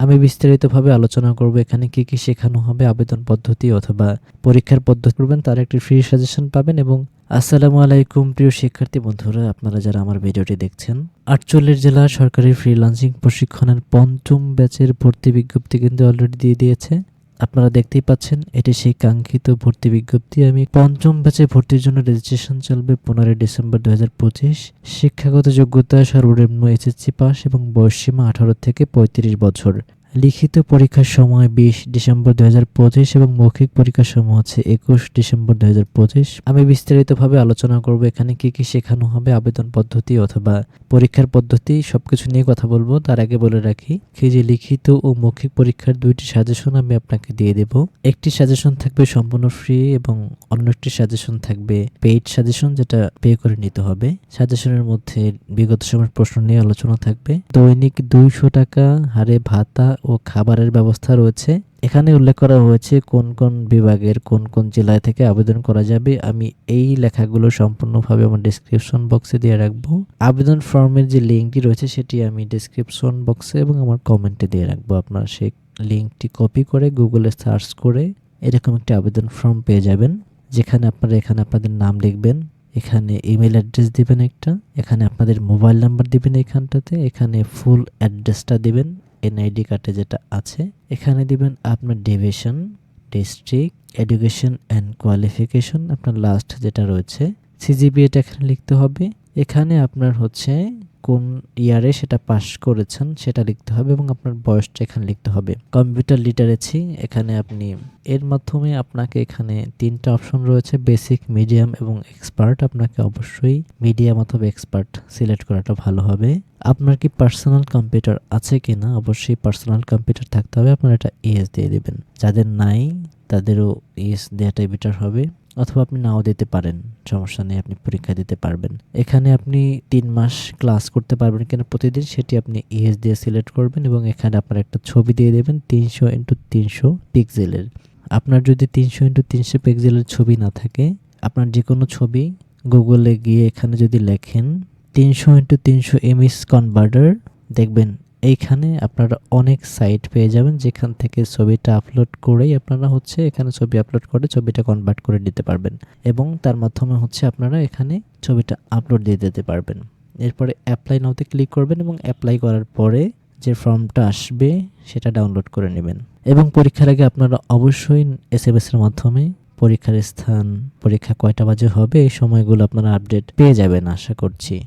আমি বিস্তারিতভাবে আলোচনা করব এখানে কি কি শেখানো হবে, আবেদন পদ্ধতি অথবা পরীক্ষার পদ্ধতি করবেন, তার একটি ফ্রি সাজেশন পাবেন এবং আসসালামু আলাইকুম প্রিয় শিক্ষার্থী বন্ধুরা, আপনারা যারা আমার ভিডিওটি দেখছেন, আটচল্লিশ জেলা সরকারি ফ্রিলান্সিং প্রশিক্ষণের পঞ্চম ব্যাচের ভর্তি বিজ্ঞপ্তি কিন্তু অলরেডি দিয়ে দিয়েছে। আপনারা দেখতেই পাচ্ছেন, এটি সেই কাঙ্ক্ষিত ভর্তি বিজ্ঞপ্তি। আমি পঞ্চম ব্যাচে ভর্তির জন্য রেজিস্ট্রেশন চলবে পনেরোই ডিসেম্বর দু শিক্ষাগত যোগ্যতা সর্বনিম্ন এসএসসি পাস এবং বয়সসীমা আঠারো থেকে পঁয়ত্রিশ বছর। লিখিত পরীক্ষার সময় বিশ ডিসেম্বর দু হাজার পঁচিশ এবং মৌখিক পরীক্ষার সময় হচ্ছে একুশ ডিসেম্বর দু হাজার পঁচিশ। আমি বিস্তারিতভাবে আলোচনা করব এখানে কি কি শেখানো হবে, আবেদন পদ্ধতি অথবা পরীক্ষার পদ্ধতি সবকিছু নিয়ে কথা বলব। তার আগে বলে রাখি কি যে লিখিত ও মৌখিক পরীক্ষার দুইটি সাজেশন আমি আপনাকে দিয়ে দেব। একটি সাজেশন থাকবে সম্পূর্ণ ফ্রি এবং অন্য একটি সাজেশন থাকবে পেইড সাজেশন যেটা পে করে নিতে হবে। সাজেশনের মধ্যে বিগত সময়ের প্রশ্ন নিয়ে আলোচনা থাকবে। দৈনিক দুইশো টাকা হারে ভাতা ও খাবারের ব্যবস্থা রয়েছে। এখানে উল্লেখ করা হয়েছে কোন কোন বিভাগের কোন কোন জেলায় থেকে আবেদন করা যাবে। আমি এই লেখাগুলো সম্পূর্ণভাবে আমার ডিসক্রিপশন বক্সে দিয়ে রাখব। আবেদন ফর্মের যে লিঙ্কটি রয়েছে সেটি আমি ডিসক্রিপশন বক্সে এবং আমার কমেন্টে দিয়ে রাখব। আপনারা সেই লিঙ্কটি কপি করে গুগলে সার্চ করে এরকম একটি আবেদন ফর্ম পেয়ে যাবেন। যেখানে আপনারা, এখানে আপনাদের নাম লিখবেন, এখানে ইমেল অ্যাড্রেস দিবেন একটা, এখানে আপনাদের মোবাইল নাম্বার দিবেন এখানটাতে, এখানে ফুল অ্যাড্রেসটা দিবেন এনআইডি কার্ডে যেটা আছে, এখানে দিবেন আপনার division district education and qualification আপনার লাস্ট যেটা রয়েছে সিজিবিএটা এখানে লিখতে হবে। এখানে আপনার হচ্ছে কোন ইয়ারে সেটা পাস করেছেন সেটা লিখতে হবে এবং আপনার বয়সটা এখানে লিখতে হবে। কম্পিউটার লিটারেসি এখানে আপনি, এর মাধ্যমে আপনাকে এখানে তিনটা অপশন রয়েছে বেসিক মিডিয়াম এবং এক্সপার্ট আপনাকে অবশ্যই মিডিয়াম অথবা এক্সপার্ট সিলেক্ট করাটা ভালো হবে। আপনার কি পার্সোনাল কম্পিউটার আছে কি না অবশ্যই পার্সোনাল কম্পিউটার থাকতে হবে। আপনার এটা ইএস দিয়ে দেবেন। যাদের নাই, তাদেরও ইএস দেওয়াটাই বেটার হবে। অথবা আপনি নাও দিতে পারেন, সমস্যা নেই, আপনি পরীক্ষা দিতে পারবেন। এখানে আপনি তিন মাস ক্লাস করতে পারবেন কিনা প্রতিদিন, সেটি আপনি ইএস দিয়ে সিলেক্ট করবেন এবং এখানে আপনার একটা ছবি দিয়ে দেবেন, তিনশো ইন্টু তিনশো পিক্সেলের। আপনার যদি তিনশো ইন্টু তিনশো পিক্সেলের ছবি না থাকে, আপনার যে কোনো ছবি গুগলে গিয়ে এখানে যদি লেখেন, তিনশো ইন্টু তিনশো এমএস কনভার্টার দেখবেন এইখানে আপনারা অনেক সাইট পেয়ে যাবেন, যেখান থেকে ছবিটা আপলোড করেই আপনারা হচ্ছে এখানে ছবি আপলোড করে ছবিটা কনভার্ট করে নিতে পারবেন। এবং তার মাধ্যমে হচ্ছে আপনারা এখানে ছবিটা আপলোড দিয়ে দিতে পারবেন। এরপরে অ্যাপ্লাই নাওতে ক্লিক করবেন এবং অ্যাপ্লাই করার পরে যে ফর্মটা আসবে, সেটা ডাউনলোড করে নেবেন। এবং পরীক্ষার আগে আপনারা অবশ্যই এস এম এর মাধ্যমে পরীক্ষার স্থান, পরীক্ষা কয়টা বাজে হবে, এই সময়গুলো আপনারা আপডেট পেয়ে যাবেন, আশা করছি।